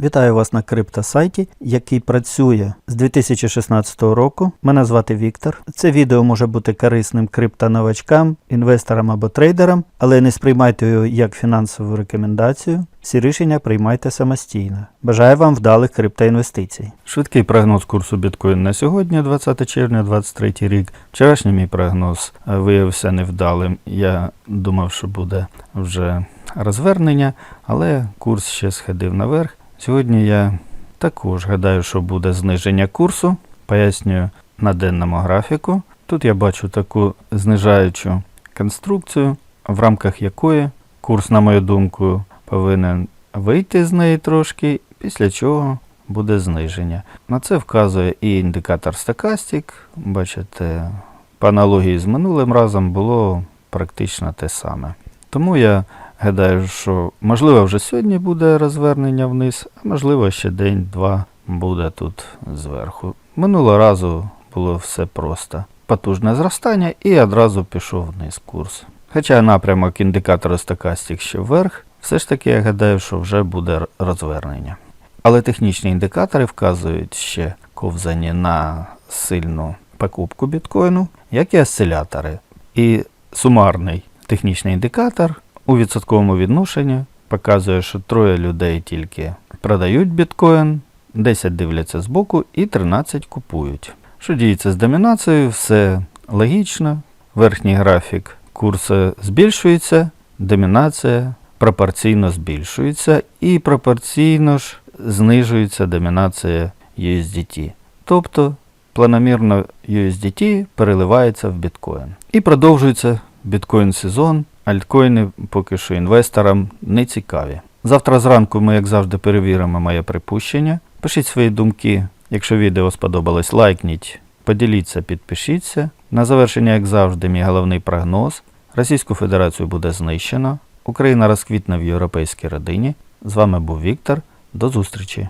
Вітаю вас на криптосайті, який працює з 2016 року. Мене звати Віктор. Це відео може бути корисним криптоновачкам, інвесторам або трейдерам, але не сприймайте його як фінансову рекомендацію. Всі рішення приймайте самостійно. Бажаю вам вдалих криптоінвестицій. Швидкий прогноз курсу біткоін на сьогодні, 20 червня 2023 рік. Вчорашній мій прогноз е, виявився невдалим. Я думав, що буде вже розвернення, але курс ще сходив наверх. Сьогодні я також гадаю, що буде зниження курсу. Пояснюю на денному графіку. Тут я бачу таку знижаючу конструкцію, в рамках якої курс, на мою думку, повинен вийти з неї трошки, після чого буде зниження. На це вказує і індикатор Stochastic. Бачите, по аналогії з минулим разом було практично те саме. Тому я гадаю, що можливо вже сьогодні буде розвернення вниз, а можливо ще день-два буде тут зверху. Минулого разу було все просто. Потужне зростання і одразу пішов вниз курс. Хоча напрямок індикатора Stochastic ще вверх, все ж таки я гадаю, що вже буде розвернення. Але технічні індикатори вказують ще ковзання на сильну покупку біткоїну, як і осцилятори. І сумарний технічний індикатор у відсотковому відношенні показує, що троє людей тільки продають біткоін, 10 дивляться збоку і 13 купують. Що діється з домінацією, все логічно. Верхній графік курсу збільшується, домінація пропорційно збільшується і пропорційно ж знижується домінація USDT. Тобто планомірно USDT переливається в біткоін. І продовжується біткоін сезон. Альткоїни поки що інвесторам не цікаві. Завтра зранку ми, як завжди, перевіримо моє припущення. Пишіть свої думки. Якщо відео сподобалось, лайкніть, поділіться, підпишіться. На завершення, як завжди, мій головний прогноз. Російську Федерацію буде знищено. Україна розквітне в європейській родині. З вами був Віктор. До зустрічі!